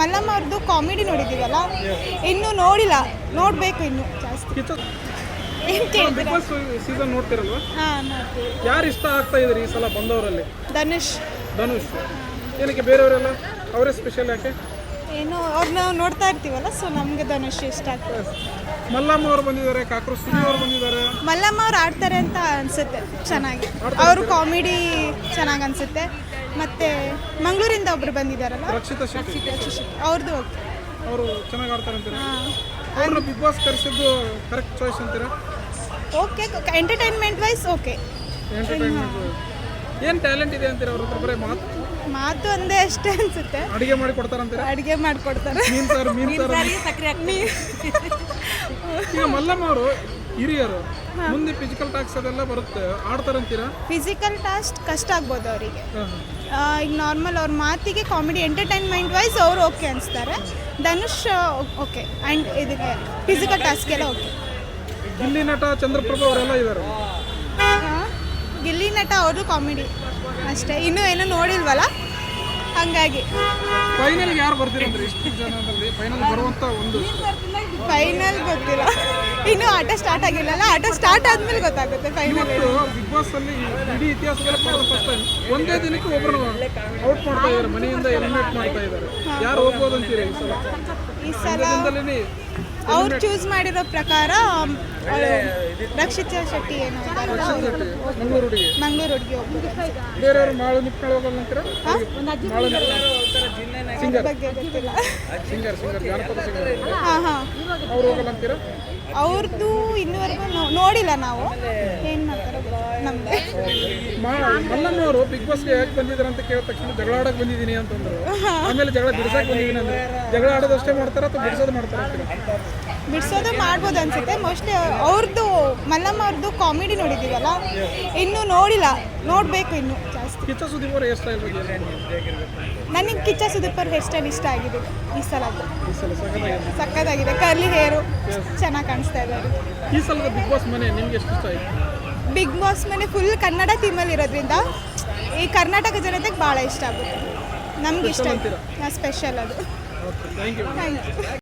ಮಲ್ಲಮ್ಮ ಅವ್ರದ್ದು ಕಾಮಿಡಿ ನೋಡಿದ್ದೀವಲ್ಲ? ಇನ್ನೂ ನೋಡಿಲ್ಲ. ನೋಡಬೇಕು ಇನ್ನು. ಜಾಸ್ತಿ. ಏನ್ ಕೇಳಿದ್ರೆ ಸೀಸನ್ ನೋಡ್ತಿರಲ್ವಾ? ಹಾಂ ನೋಡ್ತೀವಿ. ಯಾರು ಇಷ್ಟ ಆಗ್ತಾ ಇದ್ರಿ ಈ ಸಲ ಬಂದವರಲ್ಲಿ? ಧನುಷ್. ಧನುಷ್. ಏನಕ್ಕೆ ಬೇರೆಯವರೆಲ್ಲ? ಅವರೇ ಸ್ಪೆಷಲ್ ಯಾಕೆ? ಏನು ಅವ್ರನ್ನ ನೋಡ್ತಾ ಇರ್ತೀವಲ್ಲ ಸೊ ನಮಗೆ ಧನುಷ್ ಇಷ್ಟ ಆಗ್ತದೆ. ಮಲ್ಲಮ್ಮ ಅವ್ರು ಬಂದಿದ್ದಾರೆ ಕಾಕ್ರೋಚ್ ಸುನಿ ಅವರು ಬಂದಿದ್ದಾರೆ. ಮಲ್ಲಮ್ಮ ಅವ್ರು ಆಡ್ತಾರೆ ಅಂತ ಅನ್ಸುತ್ತೆ ಚೆನ್ನಾಗಿ. ಅವರು ಕಾಮಿಡಿ ಚೆನ್ನಾಗಿ ಅನ್ಸುತ್ತೆ. ಮತ್ತೆ ಮಂಗಳೂರಿಂದ ಒಬ್ರು ಬಂದಿದ್ದಾರಲ್ಲ? ರಕ್ಷಿತಾ ಶೆಟ್ಟಿ. ಅವ್ರದ್ದು ಓಕೆ ಅವರು ಚೆನ್ನಾಗಿ ಆಡ್ತಾರೆ ಅಂತೀರಾ? ಅವ್ರನ್ನ ಬಿಗ್ ಬಾಸ್ ಕರೆಸಿದ್ದು ಕರೆಕ್ಟ್ ಚಾಯ್ಸ್ ಅಂತೀರಾ? Okay entertainment wise okay. ಏನು ಟ್ಯಾಲೆಂಟ್ ಇದೆ ಅಂತೀರಾ ಅವ್ರ ಹತ್ರ ಬರೀ ಮಾತು? ಮಾತು ಒಂದೇ ಅಷ್ಟೇ ಅನ್ಸುತ್ತೆ. ಅಡುಗೆ ಮಾಡಿ ಕೊಡ್ತಾರಂತೀರಾ ಅಡುಗೆ ಮಾಡಿಕೊಡ್ತಾರೆ ಮೀನ್ ಸಾರು ಮೀನ್ ಸಾರು. ಈಗ ಮಲ್ಲಮ್ಮ ಅವರು ಹಿರಿಯರು. ಮುಂದೆ ಫಿಸಿಕಲ್ ಟಾಕ್ಸ್ ಅದೆಲ್ಲ ಬರುತ್ತೆ. ಆಡ್ತಾರಂತೀರಾ ಫಿಸಿಕಲ್ ಟಾಸ್ಕ್ ಕಷ್ಟ ಆಗ್ಬೋದು ಅವರಿಗೆ. ಈಗ ನಾರ್ಮಲ್ ಅವ್ರ ಮಾತಿಗೆ ಕಾಮಿಡಿ ಎಂಟರ್ಟೈನ್ಮೆಂಟ್ ವೈಸ್ ಅವರು ಓಕೆ ಅನಿಸ್ತಾರೆ. ಧನುಷ್ ಓಕೆ ಆ್ಯಂಡ್ ಇದಕ್ಕೆ ಫಿಸಿಕಲ್ ಟಾಸ್ಕೆಲ್ಲ ಓಕೆ ಗಿಲ್ಲಿ ನಟ ಚಂದ್ರಪ್ರಭು ಅವರೆಲ್ಲ ಇದ್ದಾರೆ ಗಿಲ್ಲಿ ನಟ ಅವರು ಕಾಮಿಡಿ ಅಷ್ಟೇ. ಇನ್ನೂ ಏನೂ ನೋಡಿಲ್ವಲ್ಲ? ಹಾಗಾಗಿ. ಫೈನಲ್ ಯಾರು ಬರ್ತೀರಂದ್ರೆ ಇಷ್ಟು ಜನದಲ್ಲಿ ಫೈನಲ್ ಬರುವಂತ ಒಂದು ಫೈನಲ್ ಗೊತ್ತಿಲ್ಲ. ಇನ್ನೂ ಆಟ ಸ್ಟಾರ್ಟ್ ಆಗಿಲ್ಲಲ್ಲ? ಆಟ ಸ್ಟಾರ್ಟ್ ಆದ್ಮೇಲೆ ಗೊತ್ತಾಗುತ್ತೆ ಫೈನಲ್ ಇವತ್ತು ಬಿಗ್ ಬಾಸ್ ಅಲ್ಲಿ ಇಡೀ ಇತಿಹಾಸದಲ್ಲಿ ಫಸ್ಟ್ ಟೈಮ್ ಒಂದೇ ದಿನಕ್ಕೆ ಒಬ್ಬರು ಔಟ್ ಮಾಡ್ತಾ ಇದ್ದಾರೆ ಮನೆಯಿಂದ ಎಲಿಮಿನೇಟ್ ಮಾಡ್ತಾ ಇದ್ದಾರೆ. ಯಾರು ಹೋಗ್ಬೋದು ಅಂತೀರಿ ಈ ಸಲ? ಈ ಸಲ ಅವ್ರು ಚೂಸ್ ಮಾಡಿರೋ ಪ್ರಕಾರ ರಕ್ಷಿತಾ ಶೆಟ್ಟಿ ಏನು ಮಂಗಳೂರು ಹುಡುಗಿ. ಮಂಗಳೂರು ಹುಡುಗಿ ಹೋಗ್ಬೋದು ಬೇರೆಯವರು ಮಾಳು ನಿಪ್ಕೊಂಡು ಹೋಗಲ್ಲ ಅಂತೀರಾ? ಮಾಳು ಸಿಂಗರ್. ಬಗ್ಗೆ ಗೊತ್ತಿಲ್ಲ. ಸಿಂಗರ್ ಸಿಂಗರ್ ಜಾನಪದ ಸಿಂಗರ್. ಹಾಂ ಹಾಂ. ಅವ್ರು ಅವ್ರದ್ದು ಇನ್ನೂವರೆಗೂ ನೋಡಿಲ್ಲ ನಾವು. ಏನು ಮಾಡ್ತಾರೆ ನಮಗೆ. ಮಲ್ಲಮ್ಮ ಅವರು ಬಿಗ್ ಬಾಸ್ಗೆ ಯಾಕೆ ಬಂದಿದ್ರು ಅಂತ ಕೇಳಿದ ತಕ್ಷಣ ಜಗಳ ಆಡಕ್ ಬಂದಿದ್ದೀನಿ ಅಂತಂದ್ರು. ಆಮೇಲೆ ಜಗಳ ಬಿಡಿಸಕ್ ಬಂದಿದ್ದೀನಿ ಅಂದ್ರೆ. ಜಗಳ ಆಡೋದಷ್ಟೇ ಮಾಡ್ತಾರ ಅಥವಾ ಬಿಡಿಸೋದು ಮಾಡ್ತಾರ ಬಿಡಿಸೋದು ಮಾಡ್ಬೋದು ಅನ್ಸುತ್ತೆ. ಮೋಸ್ಟ್ಲಿ ಅವ್ರದ್ದು ಮಲ್ಲಮ್ಮ ಅವ್ರದ್ದು ಕಾಮಿಡಿ ನೋಡಿದ್ದೀವಲ್ಲ? ಇನ್ನೂ ನೋಡಿಲ್ಲ. ನೋಡಬೇಕು ಇನ್ನು ಜಾಸ್ತಿ. ಕಿಚ್ಚ ಸುದೀಪ್ ಅವರು ಹೇರ್ ಸ್ಟೈಲ್ ನನಗೆ ಕಿಚ್ಚ ಸುದೀಪ್ ಅವ್ರ ಹೇರ್ ಸ್ಟೈಲ್ ಇಷ್ಟ ಆಗಿದೆ ಈ ಸಲ ಸಕ್ಕತ್ತಾಗಿದೆ ಕರ್ಲಿ ಹೇರು ಚೆನ್ನಾಗಿ ಕಾಣಿಸ್ತಾ ಇದೆ. ಈ ಸಲದ ಬಿಗ್ ಬಾಸ್ ಮನೆ ನಿಮ್ಗೆ ಎಷ್ಟು ಇಷ್ಟ ಆಯ್ತು? ಬಿಗ್ ಬಾಸ್ ಮನೆ ಫುಲ್ ಕನ್ನಡ ಥೀಮಲ್ಲಿ ಇರೋದ್ರಿಂದ ಈ ಕರ್ನಾಟಕ ಜನತೆಗೆ ಭಾಳ ಇಷ್ಟ ಆಗುತ್ತೆ. ನಮ್ಗೆ ಇಷ್ಟ? ಸ್ಪೆಷಲ್ ಅದು. Thank you